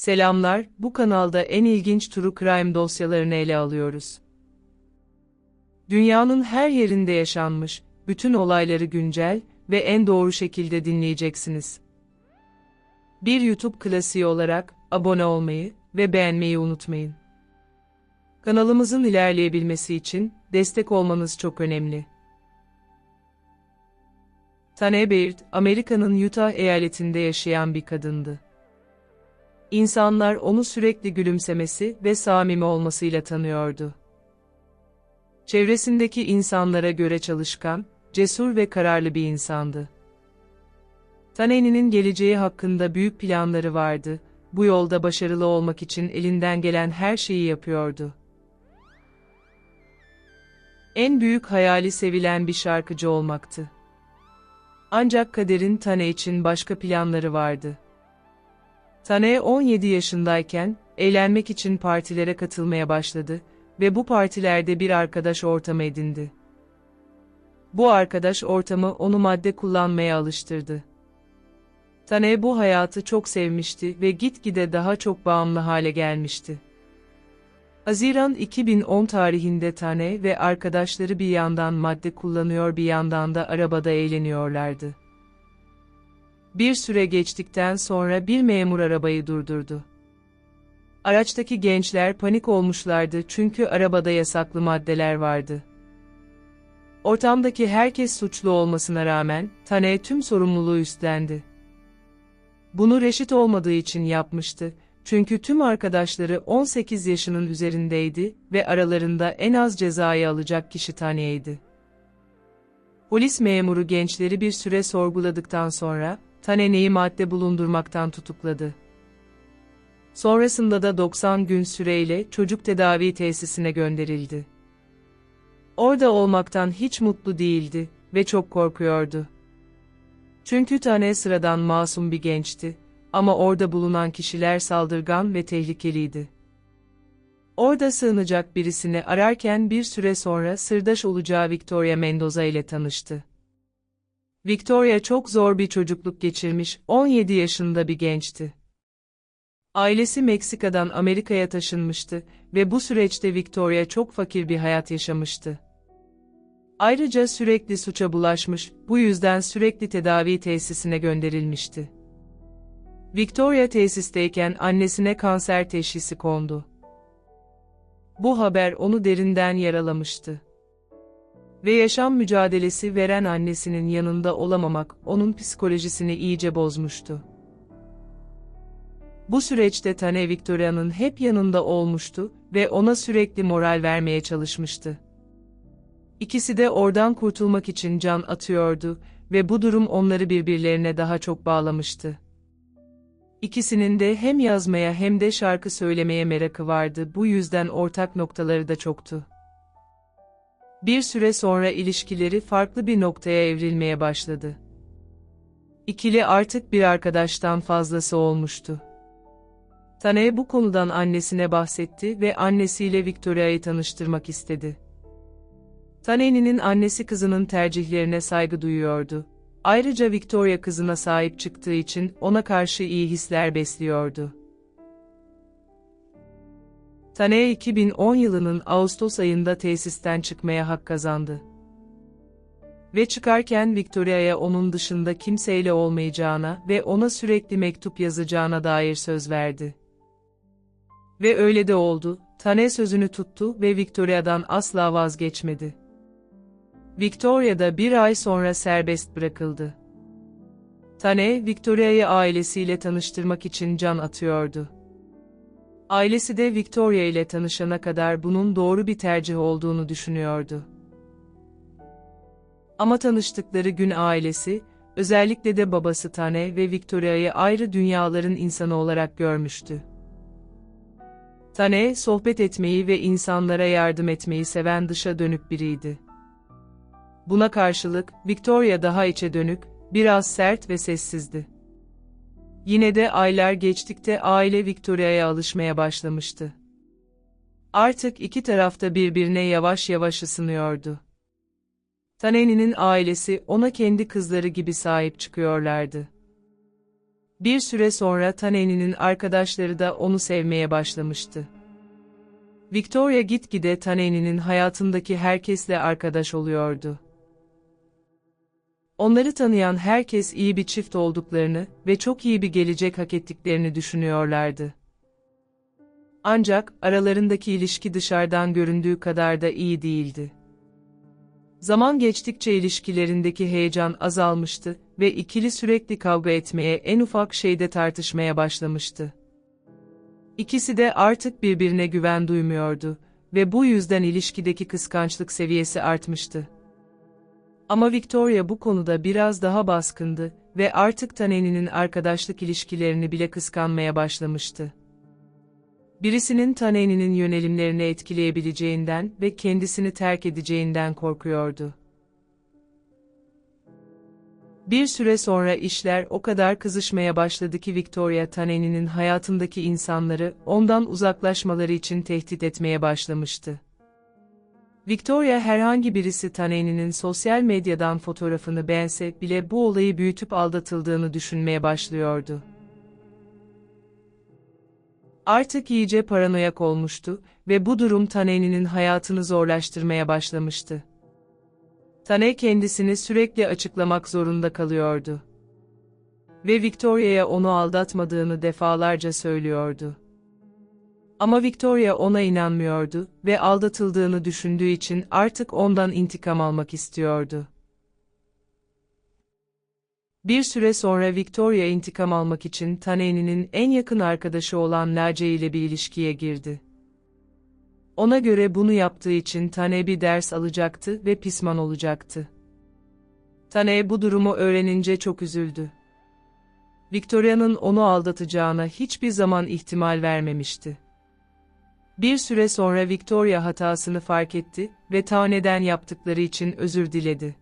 Selamlar, bu kanalda en ilginç true crime dosyalarını ele alıyoruz. Dünyanın her yerinde yaşanmış, bütün olayları güncel ve en doğru şekilde dinleyeceksiniz. Bir YouTube klasiği olarak abone olmayı ve beğenmeyi unutmayın. Kanalımızın ilerleyebilmesi için destek olmanız çok önemli. Tane Baird, Amerika'nın Utah eyaletinde yaşayan bir kadındı. İnsanlar onu sürekli gülümsemesi ve samimi olmasıyla tanıyordu. Çevresindeki insanlara göre çalışkan, cesur ve kararlı bir insandı. Taneni'nin geleceği hakkında büyük planları vardı, bu yolda başarılı olmak için elinden gelen her şeyi yapıyordu. En büyük hayali sevilen bir şarkıcı olmaktı. Ancak kaderin Tane için başka planları vardı. Tane 17 yaşındayken, eğlenmek için partilere katılmaya başladı ve bu partilerde bir arkadaş ortamı edindi. Bu arkadaş ortamı onu madde kullanmaya alıştırdı. Tane bu hayatı çok sevmişti ve gitgide daha çok bağımlı hale gelmişti. Haziran 2010 tarihinde Tane ve arkadaşları bir yandan madde kullanıyor bir yandan da arabada eğleniyorlardı. Bir süre geçtikten sonra bir memur arabayı durdurdu. Araçtaki gençler panik olmuşlardı çünkü arabada yasaklı maddeler vardı. Ortamdaki herkes suçlu olmasına rağmen, Tane tüm sorumluluğu üstlendi. Bunu reşit olmadığı için yapmıştı, çünkü tüm arkadaşları 18 yaşının üzerindeydi ve aralarında en az cezayı alacak kişi Tane'ydi. Polis memuru gençleri bir süre sorguladıktan sonra, Tane'yi madde bulundurmaktan tutukladı. Sonrasında da 90 gün süreyle çocuk tedavi tesisine gönderildi. Orada olmaktan hiç mutlu değildi ve çok korkuyordu. Çünkü Tane sıradan masum bir gençti ama orada bulunan kişiler saldırgan ve tehlikeliydi. Orada sığınacak birisini ararken bir süre sonra sırdaş olacağı Victoria Mendoza ile tanıştı. Victoria çok zor bir çocukluk geçirmiş, 17 yaşında bir gençti. Ailesi Meksika'dan Amerika'ya taşınmıştı ve bu süreçte Victoria çok fakir bir hayat yaşamıştı. Ayrıca sürekli suça bulaşmış, bu yüzden sürekli tedavi tesisine gönderilmişti. Victoria tesisteyken annesine kanser teşhisi kondu. Bu haber onu derinden yaralamıştı. Ve yaşam mücadelesi veren annesinin yanında olamamak onun psikolojisini iyice bozmuştu. Bu süreçte Tane Victoria'nın hep yanında olmuştu ve ona sürekli moral vermeye çalışmıştı. İkisi de oradan kurtulmak için can atıyordu ve bu durum onları birbirlerine daha çok bağlamıştı. İkisinin de hem yazmaya hem de şarkı söylemeye merakı vardı, bu yüzden ortak noktaları da çoktu. Bir süre sonra ilişkileri farklı bir noktaya evrilmeye başladı. İkili artık bir arkadaştan fazlası olmuştu. Tane bu konudan annesine bahsetti ve annesiyle Victoria'yı tanıştırmak istedi. Tane'nin annesi kızının tercihlerine saygı duyuyordu. Ayrıca Victoria kızına sahip çıktığı için ona karşı iyi hisler besliyordu. Tane 2010 yılının Ağustos ayında tesisten çıkmaya hak kazandı. Ve çıkarken Victoria'ya onun dışında kimseyle olmayacağına ve ona sürekli mektup yazacağına dair söz verdi. Ve öyle de oldu, Tane sözünü tuttu ve Victoria'dan asla vazgeçmedi. Victoria da bir ay sonra serbest bırakıldı. Tane, Victoria'yı ailesiyle tanıştırmak için can atıyordu. Ailesi de Victoria ile tanışana kadar bunun doğru bir tercih olduğunu düşünüyordu. Ama tanıştıkları gün ailesi, özellikle de babası Tane ve Victoria'yı ayrı dünyaların insanı olarak görmüştü. Tane, sohbet etmeyi ve insanlara yardım etmeyi seven dışa dönük biriydi. Buna karşılık, Victoria daha içe dönük, biraz sert ve sessizdi. Yine de aylar geçtikte aile Victoria'ya alışmaya başlamıştı. Artık iki tarafta birbirine yavaş yavaş ısınıyordu. Taneni'nin ailesi ona kendi kızları gibi sahip çıkıyorlardı. Bir süre sonra Taneni'nin arkadaşları da onu sevmeye başlamıştı. Victoria gitgide Taneni'nin hayatındaki herkesle arkadaş oluyordu. Onları tanıyan herkes iyi bir çift olduklarını ve çok iyi bir gelecek hak ettiklerini düşünüyorlardı. Ancak aralarındaki ilişki dışarıdan göründüğü kadar da iyi değildi. Zaman geçtikçe ilişkilerindeki heyecan azalmıştı ve ikili sürekli kavga etmeye en ufak şeyde tartışmaya başlamıştı. İkisi de artık birbirine güven duymuyordu ve bu yüzden ilişkideki kıskançlık seviyesi artmıştı. Ama Victoria bu konuda biraz daha baskındı ve artık Taneni'nin arkadaşlık ilişkilerini bile kıskanmaya başlamıştı. Birisinin Taneni'nin yönelimlerini etkileyebileceğinden ve kendisini terk edeceğinden korkuyordu. Bir süre sonra işler o kadar kızışmaya başladı ki Victoria Taneni'nin hayatındaki insanları ondan uzaklaşmaları için tehdit etmeye başlamıştı. Victoria herhangi birisi Taneni'nin sosyal medyadan fotoğrafını beğense bile bu olayı büyütüp aldatıldığını düşünmeye başlıyordu. Artık iyice paranoyak olmuştu ve bu durum Taneni'nin hayatını zorlaştırmaya başlamıştı. Tane kendisini sürekli açıklamak zorunda kalıyordu. Ve Victoria'ya onu aldatmadığını defalarca söylüyordu. Ama Victoria ona inanmıyordu ve aldatıldığını düşündüğü için artık ondan intikam almak istiyordu. Bir süre sonra Victoria intikam almak için Taneni'nin en yakın arkadaşı olan Nace ile bir ilişkiye girdi. Ona göre bunu yaptığı için Tane bir ders alacaktı ve pişman olacaktı. Tane bu durumu öğrenince çok üzüldü. Victoria'nın onu aldatacağına hiçbir zaman ihtimal vermemişti. Bir süre sonra Victoria hatasını fark etti ve Tane'den yaptıkları için özür diledi.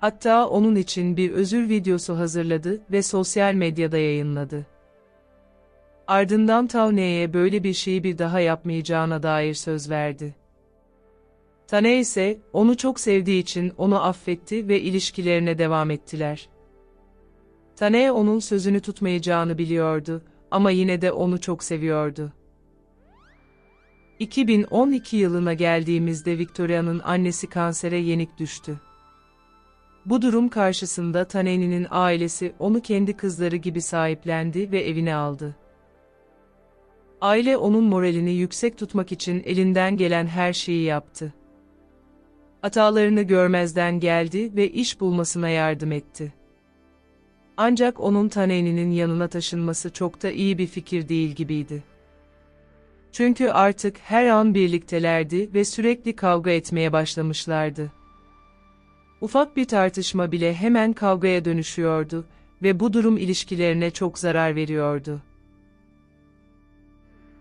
Hatta onun için bir özür videosu hazırladı ve sosyal medyada yayınladı. Ardından Tawne'ye böyle bir şeyi bir daha yapmayacağına dair söz verdi. Tane ise, onu çok sevdiği için onu affetti ve ilişkilerine devam ettiler. Tane onun sözünü tutmayacağını biliyordu ama yine de onu çok seviyordu. 2012 yılına geldiğimizde Victoria'nın annesi kansere yenik düştü. Bu durum karşısında Taneni'nin ailesi onu kendi kızları gibi sahiplendi ve evine aldı. Aile onun moralini yüksek tutmak için elinden gelen her şeyi yaptı. Hatalarını görmezden geldi ve iş bulmasına yardım etti. Ancak onun Taneni'nin yanına taşınması çok da iyi bir fikir değil gibiydi. Çünkü artık her an birliktelerdi ve sürekli kavga etmeye başlamışlardı. Ufak bir tartışma bile hemen kavgaya dönüşüyordu ve bu durum ilişkilerine çok zarar veriyordu.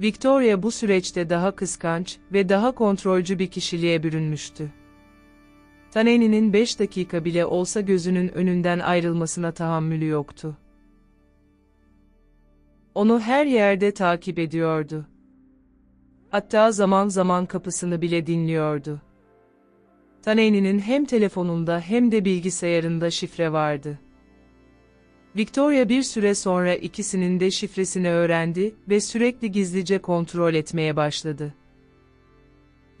Victoria bu süreçte daha kıskanç ve daha kontrolcü bir kişiliğe bürünmüştü. Taneni'nin 5 dakika bile olsa gözünün önünden ayrılmasına tahammülü yoktu. Onu her yerde takip ediyordu. Hatta zaman zaman kapısını bile dinliyordu. Taneni'nin hem telefonunda hem de bilgisayarında şifre vardı. Victoria bir süre sonra ikisinin de şifresini öğrendi ve sürekli gizlice kontrol etmeye başladı.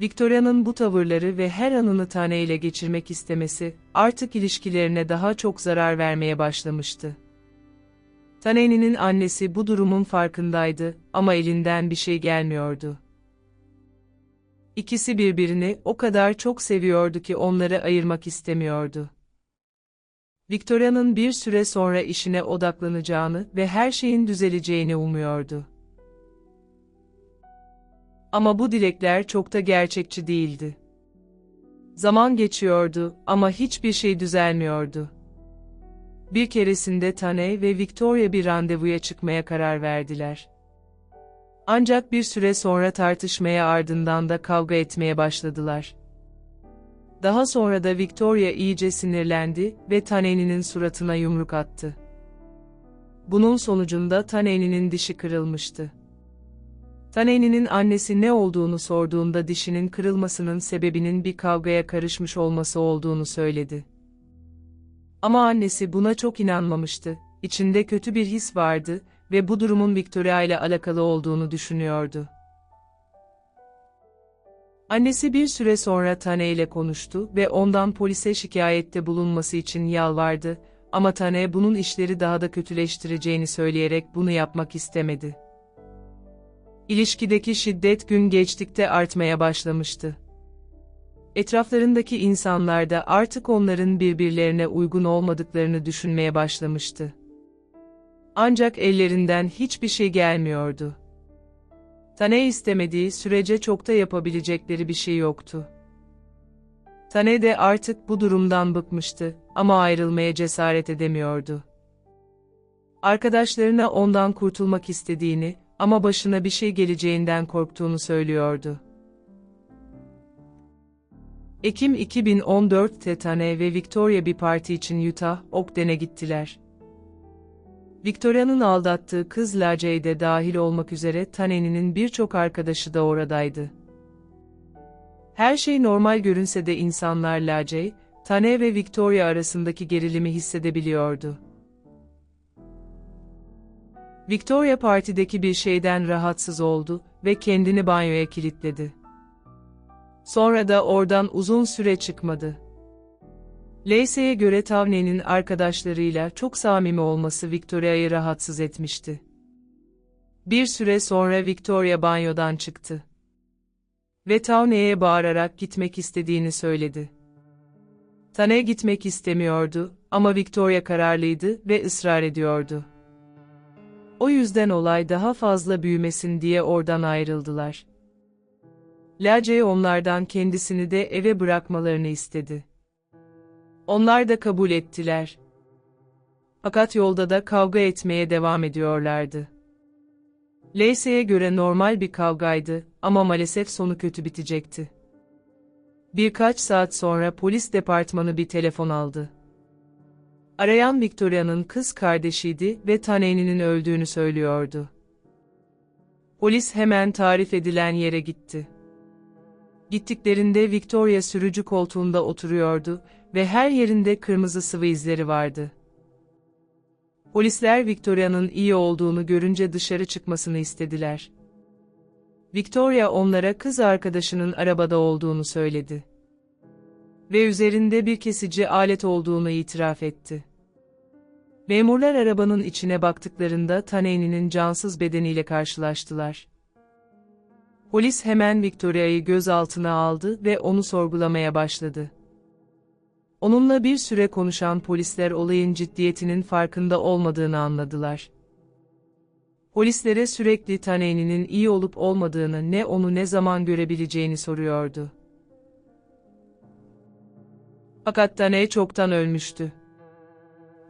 Victoria'nın bu tavırları ve her anını Tane ile geçirmek istemesi, artık ilişkilerine daha çok zarar vermeye başlamıştı. Taneni'nin annesi bu durumun farkındaydı ama elinden bir şey gelmiyordu. İkisi birbirini o kadar çok seviyordu ki onları ayırmak istemiyordu. Victoria'nın bir süre sonra işine odaklanacağını ve her şeyin düzeleceğini umuyordu. Ama bu dilekler çok da gerçekçi değildi. Zaman geçiyordu ama hiçbir şey düzelmiyordu. Bir keresinde Tane ve Victoria bir randevuya çıkmaya karar verdiler. Ancak bir süre sonra tartışmaya ardından da kavga etmeye başladılar. Daha sonra da Victoria iyice sinirlendi ve Taneni'nin suratına yumruk attı. Bunun sonucunda Taneni'nin dişi kırılmıştı. Taneni'nin annesi ne olduğunu sorduğunda dişinin kırılmasının sebebinin bir kavgaya karışmış olması olduğunu söyledi. Ama annesi buna çok inanmamıştı içinde kötü bir his vardı ve bu durumun Victoria ile alakalı olduğunu düşünüyordu. Annesi bir süre sonra Tane ile konuştu ve ondan polise şikayette bulunması için yalvardı ama Tane bunun işleri daha da kötüleştireceğini söyleyerek bunu yapmak istemedi. İlişkideki şiddet gün geçtikçe artmaya başlamıştı. Etraflarındaki insanlar da artık onların birbirlerine uygun olmadıklarını düşünmeye başlamıştı. Ancak ellerinden hiçbir şey gelmiyordu. Tane istemediği sürece çok da yapabilecekleri bir şey yoktu. Tane de artık bu durumdan bıkmıştı ama ayrılmaya cesaret edemiyordu. Arkadaşlarına ondan kurtulmak istediğini ama başına bir şey geleceğinden korktuğunu söylüyordu. Ekim 2014'te Tane ve Victoria bir parti için Utah, Ogden'e gittiler. Victoria'nın aldattığı kız Lacey de dahil olmak üzere Tane'nin birçok arkadaşı da oradaydı. Her şey normal görünse de insanlar Lacey, Tane ve Victoria arasındaki gerilimi hissedebiliyordu. Victoria partideki bir şeyden rahatsız oldu ve kendini banyoya kilitledi. Sonra da oradan uzun süre çıkmadı. Lacey'e göre Tavne'nin arkadaşlarıyla çok samimi olması Victoria'yı rahatsız etmişti. Bir süre sonra Victoria banyodan çıktı. Ve Tavne'ye bağırarak gitmek istediğini söyledi. Tane gitmek istemiyordu ama Victoria kararlıydı ve ısrar ediyordu. O yüzden olay daha fazla büyümesin diye oradan ayrıldılar. Lacey onlardan kendisini de eve bırakmalarını istedi. Onlar da kabul ettiler. Fakat yolda da kavga etmeye devam ediyorlardı. Lacey'e göre normal bir kavgaydı ama maalesef sonu kötü bitecekti. Birkaç saat sonra polis departmanı bir telefon aldı. Arayan Victoria'nın kız kardeşiydi ve Tane'nin öldüğünü söylüyordu. Polis hemen tarif edilen yere gitti. Gittiklerinde Victoria sürücü koltuğunda oturuyordu ve her yerinde kırmızı sıvı izleri vardı. Polisler Victoria'nın iyi olduğunu görünce dışarı çıkmasını istediler. Victoria onlara kız arkadaşının arabada olduğunu söyledi. Ve üzerinde bir kesici alet olduğunu itiraf etti. Memurlar arabanın içine baktıklarında Taneyni'nin cansız bedeniyle karşılaştılar. Polis hemen Victoria'yı gözaltına aldı ve onu sorgulamaya başladı. Onunla bir süre konuşan polisler olayın ciddiyetinin farkında olmadığını anladılar. Polislere sürekli Taneyni'nin iyi olup olmadığını ne onu ne zaman görebileceğini soruyordu. Fakat Taney çoktan ölmüştü.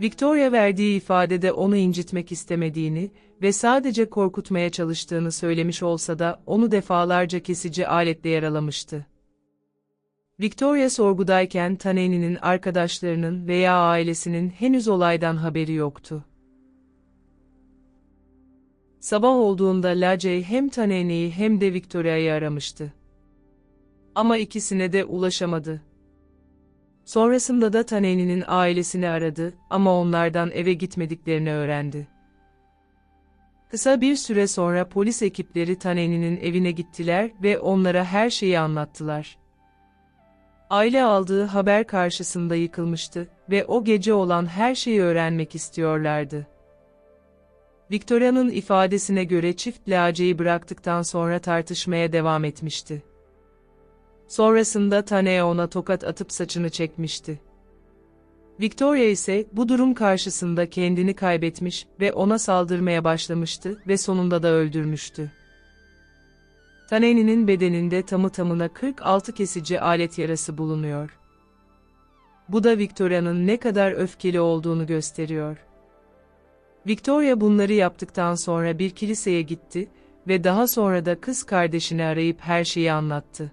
Victoria verdiği ifadede onu incitmek istemediğini ve sadece korkutmaya çalıştığını söylemiş olsa da onu defalarca kesici aletle yaralamıştı. Victoria sorgudayken Taneni'nin arkadaşlarının veya ailesinin henüz olaydan haberi yoktu. Sabah olduğunda Lacey hem Taneni'yi hem de Victoria'yı aramıştı. Ama ikisine de ulaşamadı. Sonrasında da Taneni'nin ailesini aradı ama onlardan eve gitmediklerini öğrendi. Kısa bir süre sonra polis ekipleri Taneni'nin evine gittiler ve onlara her şeyi anlattılar. Aile aldığı haber karşısında yıkılmıştı ve o gece olan her şeyi öğrenmek istiyorlardı. Victoria'nın ifadesine göre çift Lace'yi bıraktıktan sonra tartışmaya devam etmişti. Sonrasında Tane ona tokat atıp saçını çekmişti. Victoria ise bu durum karşısında kendini kaybetmiş ve ona saldırmaya başlamıştı ve sonunda da öldürmüştü. Taneni'nin bedeninde tamı tamına 46 kesici alet yarası bulunuyor. Bu da Victoria'nın ne kadar öfkeli olduğunu gösteriyor. Victoria bunları yaptıktan sonra bir kiliseye gitti ve daha sonra da kız kardeşini arayıp her şeyi anlattı.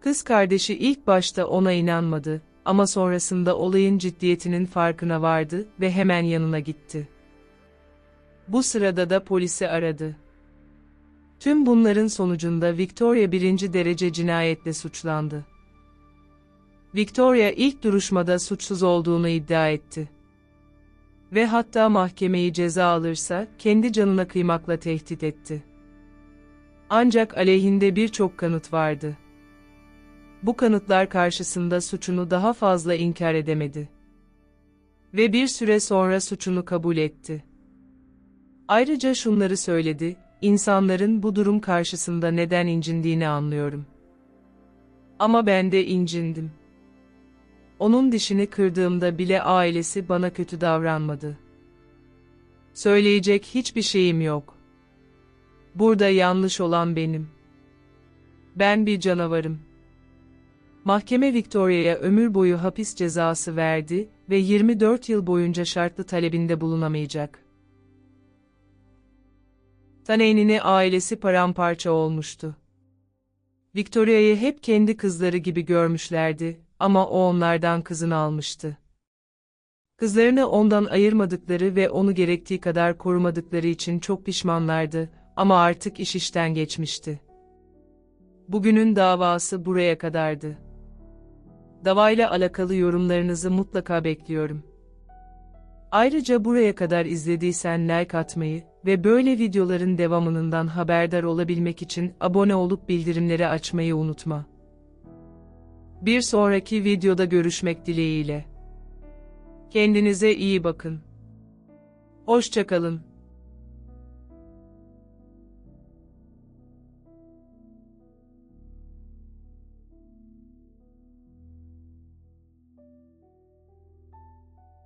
Kız kardeşi ilk başta ona inanmadı ama sonrasında olayın ciddiyetinin farkına vardı ve hemen yanına gitti. Bu sırada da polisi aradı. Tüm bunların sonucunda Victoria birinci derece cinayetle suçlandı. Victoria ilk duruşmada suçsuz olduğunu iddia etti. Ve hatta mahkemeyi ceza alırsa kendi canına kıymakla tehdit etti. Ancak aleyhinde birçok kanıt vardı. Bu kanıtlar karşısında suçunu daha fazla inkar edemedi. Ve bir süre sonra suçunu kabul etti. Ayrıca şunları söyledi, insanların bu durum karşısında neden incindiğini anlıyorum. Ama ben de incindim. Onun dişini kırdığımda bile ailesi bana kötü davranmadı. Söyleyecek hiçbir şeyim yok. Burada yanlış olan benim. Ben bir canavarım. Mahkeme Victoria'ya ömür boyu hapis cezası verdi ve 24 yıl boyunca şartlı talebinde bulunamayacak. Taneynin'i ailesi paramparça olmuştu. Victoria'yı hep kendi kızları gibi görmüşlerdi ama o onlardan kızını almıştı. Kızlarını ondan ayırmadıkları ve onu gerektiği kadar korumadıkları için çok pişmanlardı ama artık iş işten geçmişti. Bugünün davası buraya kadardı. Davayla alakalı yorumlarınızı mutlaka bekliyorum. Ayrıca buraya kadar izlediysen like atmayı ve böyle videoların devamından haberdar olabilmek için abone olup bildirimleri açmayı unutma. Bir sonraki videoda görüşmek dileğiyle. Kendinize iyi bakın. Hoşçakalın.